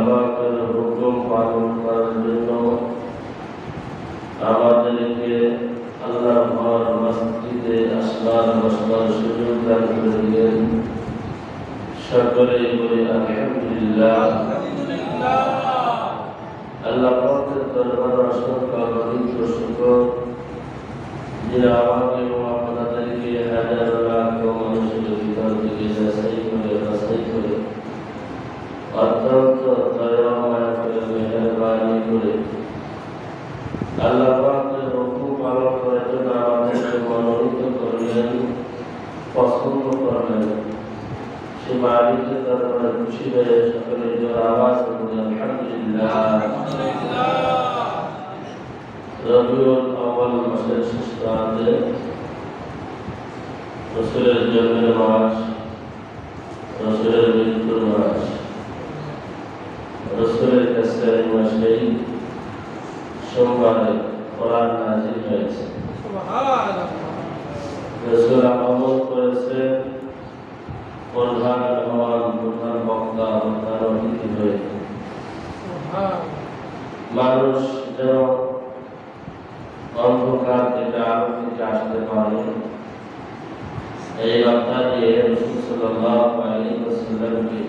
আল্লাহ পাকের হুকুম পালন করার জন্য আমাদেরকে আল্লাহর ঘর, মসজিদে আসবার, বসবার সুযোগ দান করে দিলেন। সকলেই বলি আলহামদুলিল্লাহ। আল্লাহ পাকের দরবার অসংখ্য অগণিত শুকর। যিনি আমাকে এবং আপনাদেরকে হাজার লাখ মানুষের ভিতর থেকে করে আল্লাহ পাকের হুকুম পালন করার জন্য আমাদেরকে রসুলের মৃত্যুর মাস রসুলের কাছে এই মাসেই সোমবারে কোরআন নাজিল হয়েছে। রসুল আমল করেছে প্রধান মেহমান প্রধান বক্তা প্রধান অতিথি হয়ে মানুষ যেন অন্ধকার থেকে আলো থেকে আসতে পারে এই বার্তা দিয়ে রসুল সাল্লাল্লাহু আলাইহি ওয়াসাল্লামকে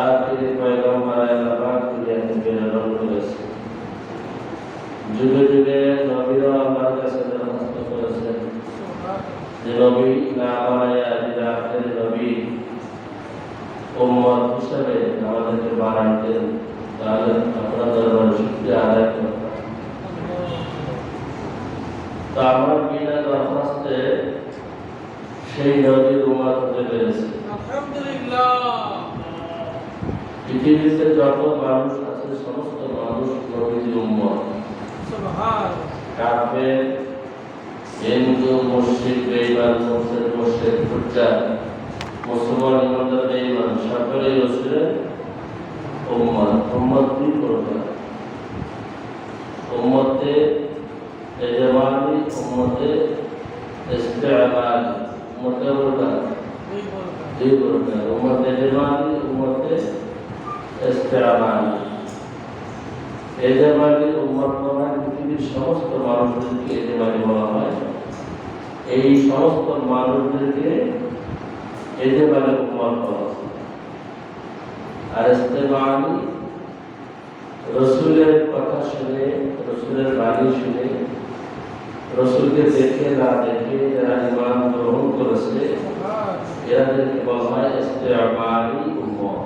আখিরি পয়গম্বর আল্লাহ প্রেরণ করেছে। যুগে যুগে নবীরা আমার কাছে দরখাস্ত করেছেন যে নবী না বানাইয়া যিনি আখেরি নবী উম্মত হিসাবে আমাদেরকে বানাইতেন তাহলে আপনার দরবারে শুক্রিয়া আদায় করতাম। তো আমরা বিনা দরখাস্তে সেই নদীর উমার হতে পেরেছি। পৃথিবীতে যত মানুষ আছে সমস্ত মানুষ নবীর উম্মত। কাফের হিন্দু মুসলিম বেইমান মুসলিম মুসলিম ফুটজা মুসলমান ইমানদার বেইমান সকলেই রসুলের উম্মত। উম্মত দুই প্রকার উম্মতে এজমানি উম্মতে ইস্তেমালি উম্মতে প্রকার দুই প্রকার উম্মতে এজমানি উম্মতে ইস্তেমালি। এজমানি উম্মত পৃথিবীর সমস্ত মানুষদেরকে এজমানি বলা হয়, এই সমস্ত মানুষদেরকে এজমানি উম্মত বলা হয়। আর ইস্তেমালি রসুলের কথা শুনে, রসুলের বাণী শুনে, রসুলকে দেখে না দেখে যারা ইমান গ্রহণ করেছে, এরাদেরকে বলা হয় ইস্তেমালি উম্মত।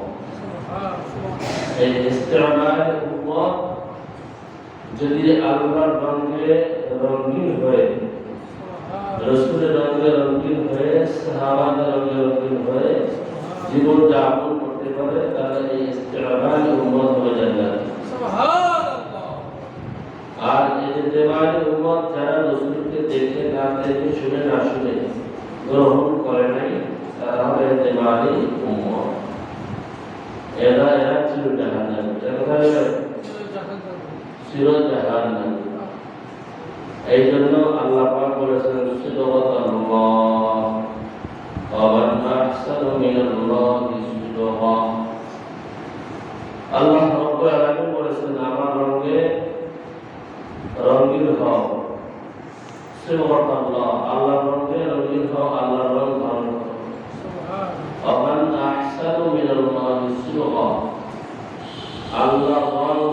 এই ইস্তেমালি উম্মত যদি আল্লাহর রঙে রঙিন হয়ে, রসুলের রঙে রঙিন হয়ে, সাহাবাদের রঙে রঙিন হয়ে জীবন যাপন করতে পারে, তাহলে এই ইস্তেমালি উম্মত হয়ে যাবে আর এই যে দেওয়ালি উম্মত যারা রসুলকে দেখে, না দেখে, শুনে, না শুনে গ্রহণ করে নাই, তারা হবে দেওয়ালি উম্মত। এরা এরা ছিল জাহান্নাম। এটা কোথায় যাবে? ছিল জাহান্নাম এই জন্য আল্লাহ পাক বলেছেন সিদকাতাল্লাহ ওয়া মান আহসানু মিনাল্লাহি সিদকা আল্লাহ রব্বুল আলামিন বলেছেন আমার রঙে রঙিন হও। সিদকাতাল্লাহ আল্লাহর রঙে রঙিন হও আল্লাহর রং ধারণ করো ওয়া মান আহসানু মিনাল্লাহি সিদকা আল্লাহ রং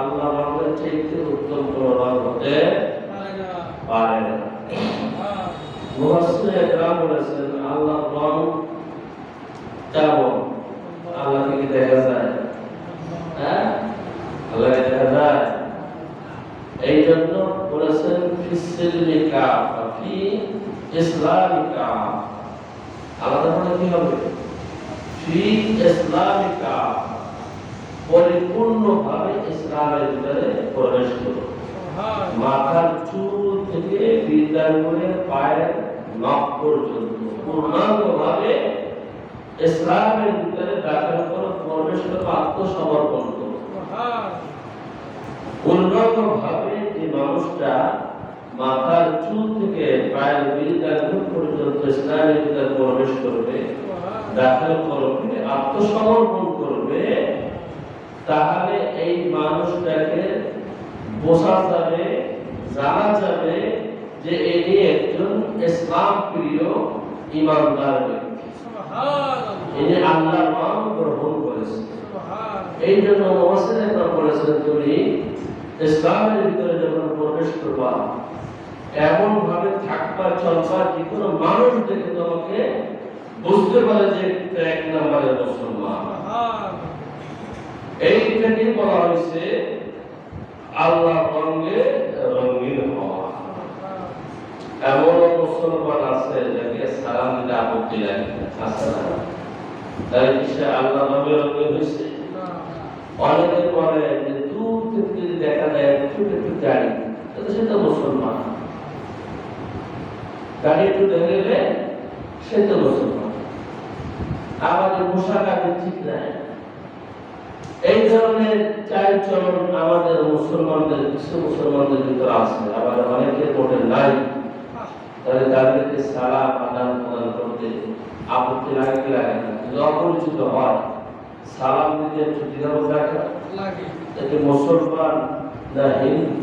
আল্লাহ রঙের চাইতে উত্তম কোন রং হতে পারে না। বলেছেন আল্লাহ রং কেমন? আল্লাহকে কি দেখা যায়। হ্যাঁ? আল্লাহকে দেখা যায়। এই জন্য বলেছেন ফিসিলিকা ফি ইসলামিকা আলাদা করে কি হবে? ফি ইসলামিকা পরিপূর্ণভাবে ইসলামের ভিতরে প্রবেশ করো। মাথার চুল থেকে বিদ্যার পায়ের নখ পর্যন্ত পূর্ণাঙ্গভাবে ইসলামের ভিতরে দাখিল করো, প্রবেশ করো, আত্মসমর্পণ করো। পূর্ণাঙ্গভাবে যে মানুষটা মাথার চুল থেকে পায়ের বিদ্যার পর্যন্ত ইসলামের ভিতরে প্রবেশ করবে, দাখিল করবে, আত্মসমর্পণ করবে তাহলে এই মানুষটাকে বোঝা যাবে জানা যাবে যে এটি একজন ইসলাম প্রিয় ইমানদার ব্যক্তি। ইনি আল্লাহর নাম গ্রহণ করেছে। এই জন্য মহাসিন একবার বলেছেন তুমি ইসলামের ভিতরে যখন প্রবেশ করবা এমন ভাবে থাকবা চলবা যে কোনো মানুষ দেখে তোমাকে বুঝতে পারে যে এটা এক নম্বরের মুসলমান। এইটাকে বলা হয়েছে, আল্লাহ রঙে রঙিন হওয়া। এমন মুসলমান আছে যাকে সালাম আপত্তি লাগে তাই সে আল্লাহ রঙে রঙিন হয়েছে? অনেকে যে দূর থেকে যদি দেখা যায়, একটু একটু গাড়ি তাহলে সেটা মুসলমান। গাড়ি একটু দেখে সে তো মুসলমান। আমাদের পোশাক আগে ঠিক নাই। এই ধরনের চলন আমাদের মুসলমানদের কিছু মুসলমানদের ভিতরে আছে আবার অনেকের মধ্যে নাই তাহলে তাদেরকে সালাম আদান প্রদান করতে আপত্তি লাগে লাগে না। অপরিচিত হয় সালাম দিতে একটু দ্বিধাবোধ রাখে এতে মুসলমান না হিন্দু?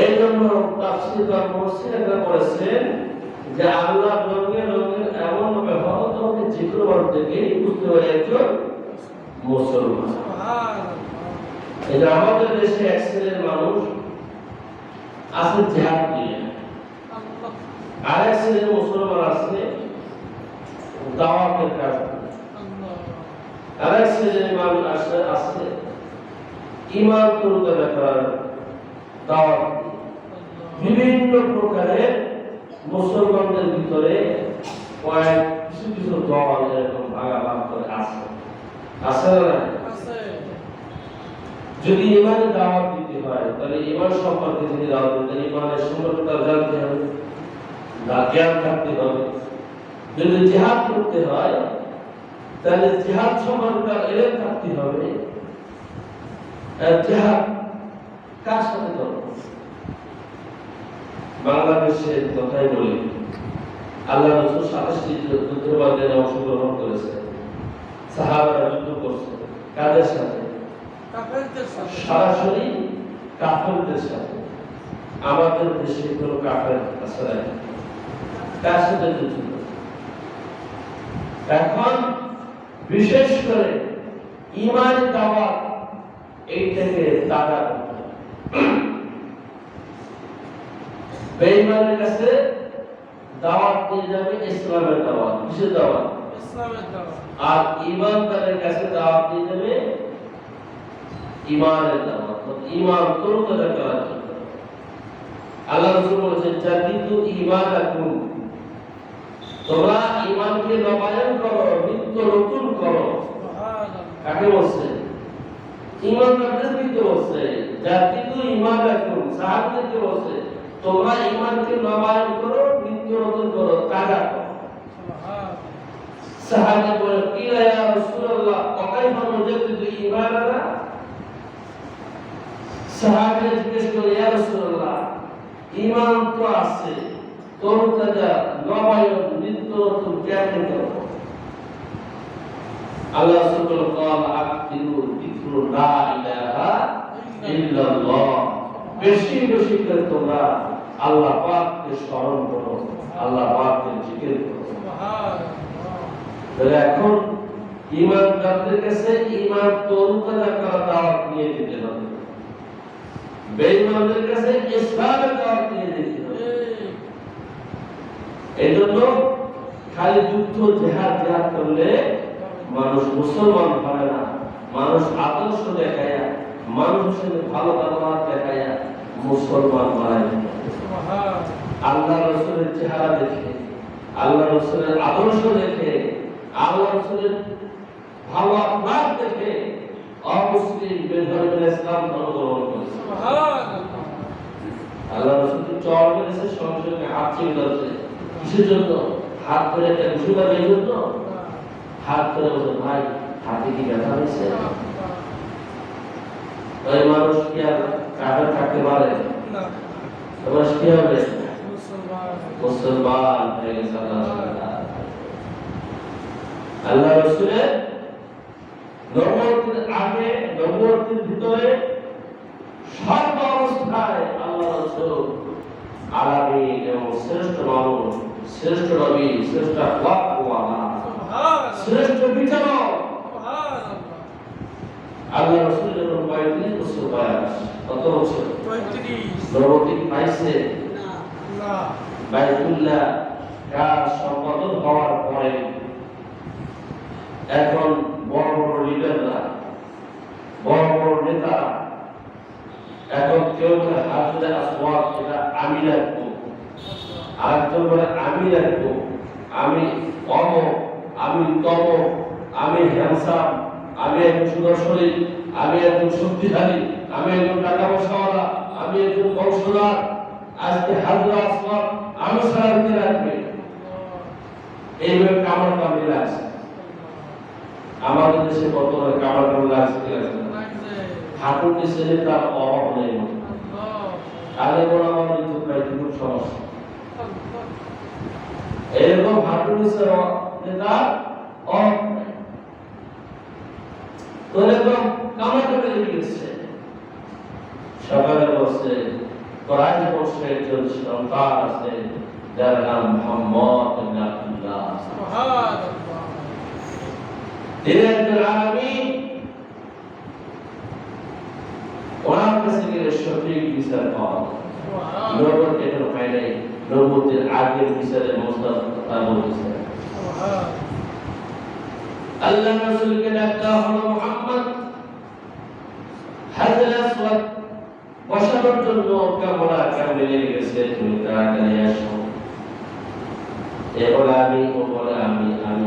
এই জন্য তাফসীর বা মুফসির একটা বলেছেন যে আল্লাহ রঙে রঙের এমন হলো তোমাকে যে কোনো দেখেই বুঝতে পারে একজন মুসলমান যে আমাদের দেশে এক মানুষ আছে জেহাদ দিয়ে আর এক মুসলমান আছে দাওয়াতের কাজ আর এক মানুষ আছে আছে ইমান তরুতারা করার দাওয়াত বিভিন্ন প্রকারের মুসলমানদের ভিতরে কয়েক, কিছু কিছু দল এরকম ভাগা ভাগ করে আছে আছে না যদি ইমানে দাওয়াত দিতে হয় তাহলে ইমান সম্পর্কে যদি দাওয়াত দিতে জানতে হবে জ্ঞান থাকতে হবে। যদি জিহাদ করতে হয় তাহলে জিহাদ সম্পর্কে থাকতে হবে। জিহাদ কার সাথে করব? বাংলাদেশের কথাই বলি আল্লাহ রসুল সাতাশটি মধ্যে অংশগ্রহণ করেছে সাহাবারা যুদ্ধ করছে। কাদের সাথে? সরাসরি কাফেরদের সাথে। আমাদের দেশে কোনো কাফের কার সাথে যুদ্ধ এখন বিশেষ করে ইমান দাওয়াত এইটাকে তারা হবে। কাছে দাওয়াত দিয়ে যাবে ইসলামের দাওয়াত কিসের দাওয়াত? আর ইমানদারের কাছে দাওয়াত দিয়ে যাবে ইমানের দাওয়াত। ইমান তরুণতা করার জন্য আল্লাহ রাসূল বলেছেন জাদিদু ঈমানাকুম তোমরা ঈমানকে নবায়ন করো নিত্য নতুন করো। কাকে বলছে? দিকে বলছে সাহাবীদেরকে বলছে তোমরা ঈমানকে নবায়ন করো নিত্য নতুন করো তাজা করো। সাহাবী বলে কিলা ইয়া রাসূলুল্লাহ ওয়াকাইফা নুজাদ্দিদু ঈমানানা সাহাবী জিজ্ঞেস করে, ইয়া রাসূলুল্লাহ, ঈমান তো আছে, তোর তাজা নবায়ন নিত্য তো কেমন করব আল্লাহ সুবহানাহু ওয়া তাআলা আকতিরু যিকরু লা ইলাহা ইল্লাল্লাহ। বেশি বেশি করে তোমরা আল্লাহ পাককে স্মরণ করো, আল্লাহ পাককে জিকির করো। সুবহানাল্লাহ। তাহলে এখন ইমানদারদের কাছে ইমান তরুতাজা করা দাওয়াত নিয়ে যেতে হবে। বেঈমানদের কাছে ইসলামের দাওয়াত নিয়ে যেতে হবে। এই জন্য খালি যুদ্ধ জেহাদ জেহাদ করলে মানুষ মুসলমান হয় না মানুষ আদর্শ দেখায়া মানুষের ভালো ব্যবহার দেখায়া মুসলমান বানায় আল্লাহ রসুলের চেহারা দেখে আল্লাহ রসুলের আদর্শ দেখে আল্লাহ রসুলের ভালো আপনার দেখে অমুসলিম বেধর্মের ইসলাম ধর্ম গ্রহণ করেছে আল্লাহ রসুল চর মেরেছে সঙ্গে সঙ্গে হাত ছেড়ে ধরছে। কিসের জন্য? হাত ধরে একটা ঘুষুটা এই জন্য? হাত ধরে বলছে ভাই হাতে কি ব্যথা হয়েছে? ওই মানুষ কি আর কাঠে থাকতে পারে? তোমার কি হবে? মুসলমান। হয়ে গেছে আল্লাহ। আল্লাহ রসুলের নবুয়তের আগে নবুয়তের ভিতরে সর্ব অবস্থায় আল্লাহ রসুল আলামী এবং শ্রেষ্ঠ মানুষ শ্রেষ্ঠ নবী শ্রেষ্ঠ শ্রেষ্ঠ বিচারক। আল্লাহ রসুল যখন পঁয়ত্রিশ বছর বয়স। কত বছর? নবতী পাইছে? বাইতুল্লাহ কাজ সম্পাদন হওয়ার পরে এখন বড় বড় লিডাররা বড় বড় নেতা এখন কেউ বলে হাজরা আসওয়াদ এটা আমি রাখব। আরেকজন বলে আমি রাখব। আমি অমক আমি তমক আমি হ্যান্সাম আমি একজন সুদর্শনী আমি একজন শক্তিশালী, আমি একজন টাকা পয়সাওয়ালা আমি একজন বংশধর। আজকে হাজরা আসওয়াদ আমি সারা দিতে রাখবে। এইভাবে কামড় কামড়ে আছে আমাদের দেশে কত কামড়ে আছে তার অভাব নেই। আগে বড় আমার খুব সমস্যা? এরকম অভাব তো সকালে বসে কোরআন বসে একজন সন্তান আছে যার নাম মোহাম্মদ ইবনে আব্দুল্লাহ। ওনার কাছে গেলে সঠিক বিচার পাওয়া যায়। নবত এটা নাই নবতের আগের বিচারের মশলা কথা বলতেছে আল্লাহ রাসূলকে ডাকা হলো মুহাম্মদ। হাজর আসওয়াদ বসানোর জন্য কামরা কামড়ে লেগে গেছে তুমি তাড়াতাড়ি আসো। এ বলে আমি ও বলে আমি আমি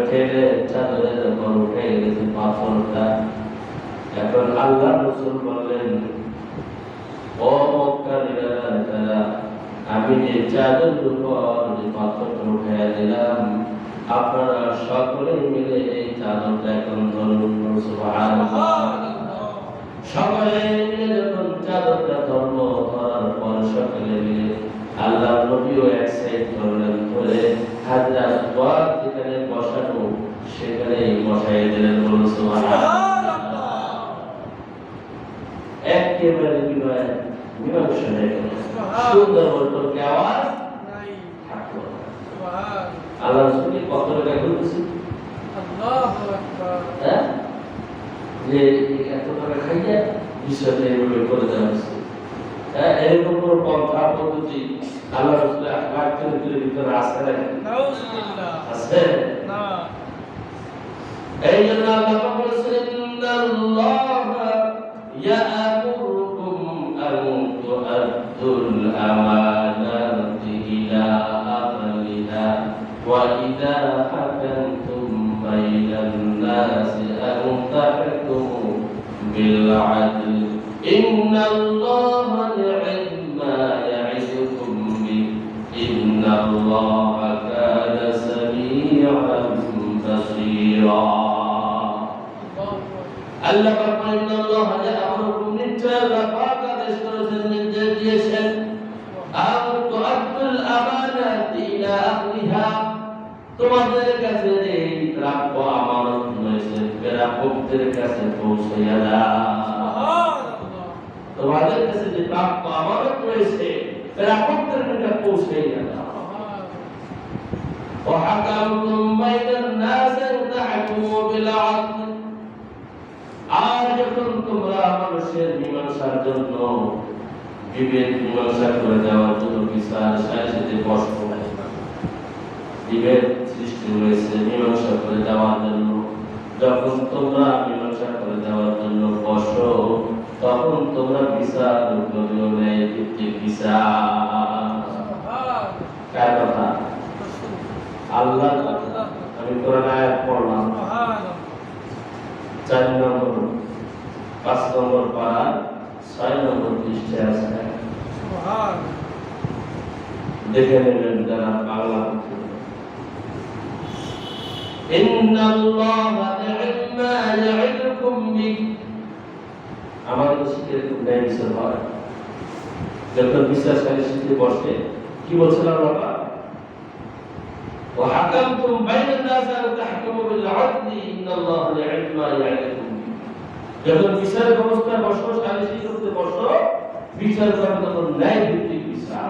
ঠেলে চাদরের উপর উঠে গেছে পাথরটা, এখন আল্লাহ রসুল বললেন, ও মক্কালীরা যারা, আমি যে চাদর উপর যে পাথরটা উঠাইয়া দিলাম, আপনারা সকলে মিলে এই চাদরটা এখন ধরুন সকলে মিলে যখন চাদরটা ধর্ম, ধরার পর সকলে মিলে আল্লাহ নবীও এক সাইড ধরলেন, ধরে হাজরা সেখানে দিলেন বলুন একেবারে বিনয় মীমাংসা হয়ে গেল সুন্দর বলতো আওয়াজ? থাকল আল্লাহ রসুল কত টাকা করতেছি হ্যাঁ? যে এত টাকা খাইয়া বিষয়টা এভাবে করে দেওয়া হয়েছে। হ্যাঁ এরকম কোনো পন্থা পদ্ধতি আল্লাহ ভিতরে এই জন্য আল্লাহ বলেছেন প্রাপকদের কাছে পৌঁছাইয়া দাও তোমাদের কাছে যে প্রাপ্য আমানত রয়েছে প্রাপকদের কাছে পৌঁছাইয়া দাও وحكمتم بين الناس أن تحكموا بالعدل আর যখন তোমরা মানুষের মীমাংসার জন্য বিবেক মীমাংসা করে দেওয়ার জন্য বিচার সাহিত্যে কষ্ট বিভেদ সৃষ্টি হয়েছে মীমাংসা করে দেওয়ার জন্য যখন তোমরা মীমাংসা করে দেওয়ার জন্য বসো, তখন তোমরা বিচার বিচার কার কথা? আল্লাহ আমি কোরআন আয়াত পড়লাম। চার নম্বর, পাঁচ নম্বর পাড়া, ছয় নম্বর পৃষ্ঠে আছে। দেখে নেবেন বিশ্বাসকারী শিখতে বসে কি বলছিলাম বাবা وحكمتم بين الناس أن تحكموا بالعدل إن الله نعم ما يعظكم به যখন বিচার ব্যবস্থা বসো সালিসি করতে বসো বিচার করবে তখন ন্যায় ভিত্তিক বিচার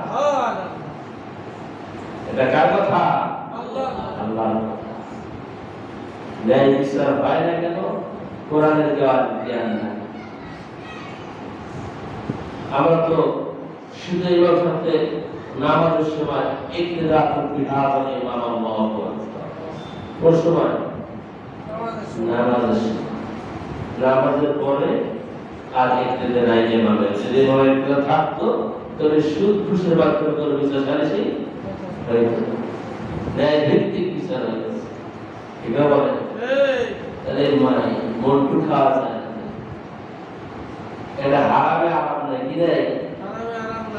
এটা কার কথা আল্লাহর কথা ন্যায় বিচার হয় না কেন কোরআনের দেওয়ার জ্ঞান নাই আমরা তো শুধু এই সাথে নামাজের সময় ইকরা বিধান ইমাম আল্লাহ কোন সময়? নামাজের সময়। নামাজের পরে আর একটু নাই ইমামের যদি ইমামের ইকরা থাকতো তবে সুদ ঘুষের মাধ্যমে কোনো বিচার সালিসি ন্যায় ভিত্তিক বিচার হইতো এটা বলে তাহলে মানে মন্টু খাওয়া যায় এটা হারামে আরাম নাই কি দেয়?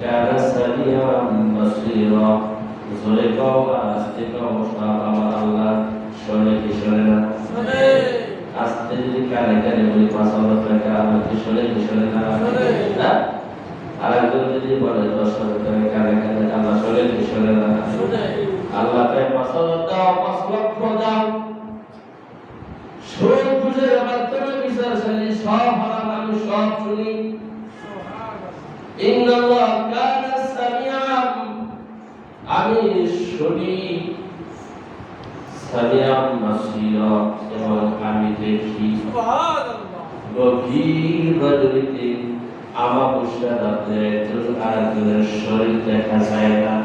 কানা সামিআন বাসীরা জোরে কও আর আস্তে কও সব আমার আল্লাহ শোনে কি শোনে না আস্তে যদি কানে কানে বলি পাঁচ হাজার টাকা আমার কি শোনে না? আর একজন যদি বলে দশ হাজার টাকা কানে আল্লাহ শোনে কি না আল্লাহ তাই পাঁচ হাজার দাও পাঁচ লক্ষ দাও সুদ বুঝে মাধ্যমে বিচার সব হারাম, আমি সব শুনি আমি শুনি। এবং আমি দেখি। গভীর রজনীতে আমাবস্যা রাত্রে একজন আরেকজনের শরীর দেখা যায় না।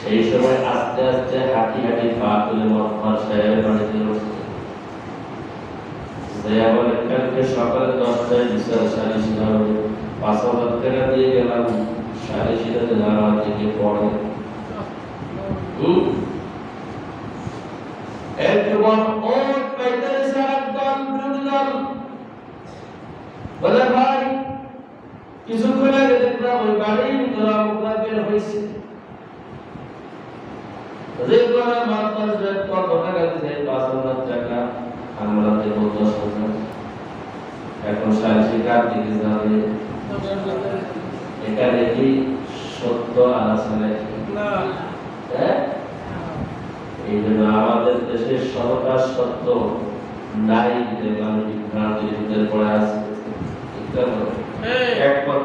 সেই সময় আস্তে আস্তে হাঁটি হাঁটি পা তুলে মতফর সাহেবের বাড়িতে উঠছে যে আবার কালকে সকালে দশটায় বিচার সিধা হবে। পাঁচ হাজার টাকা দিয়ে গেলাম সাড়ে সিধাতে নামাজ থেকে পড়ে হুম একবার ওট পঁয়তাল্লিশ হাজার দল বিরোধী দল বলে ভাই কিছুক্ষণ আগে দেখলাম ওই বাড়ির ভিতরে আমরা বের হয়েছে রেগুলার মাত্র কত টাকা দিছে পাঁচ হাজার টাকা আমরা দেবো দশ হাজার এখন সাড়ে শিকার দিকে যাবে এখানে দেখি সত্য আলোচনা হ্যাঁ? এই জন্য আমাদের দেশে সরকার সত্য। নাই যে মানুষ বিভ্রান্তির ভিতরে পড়ে আছে। আছে? একমাত্র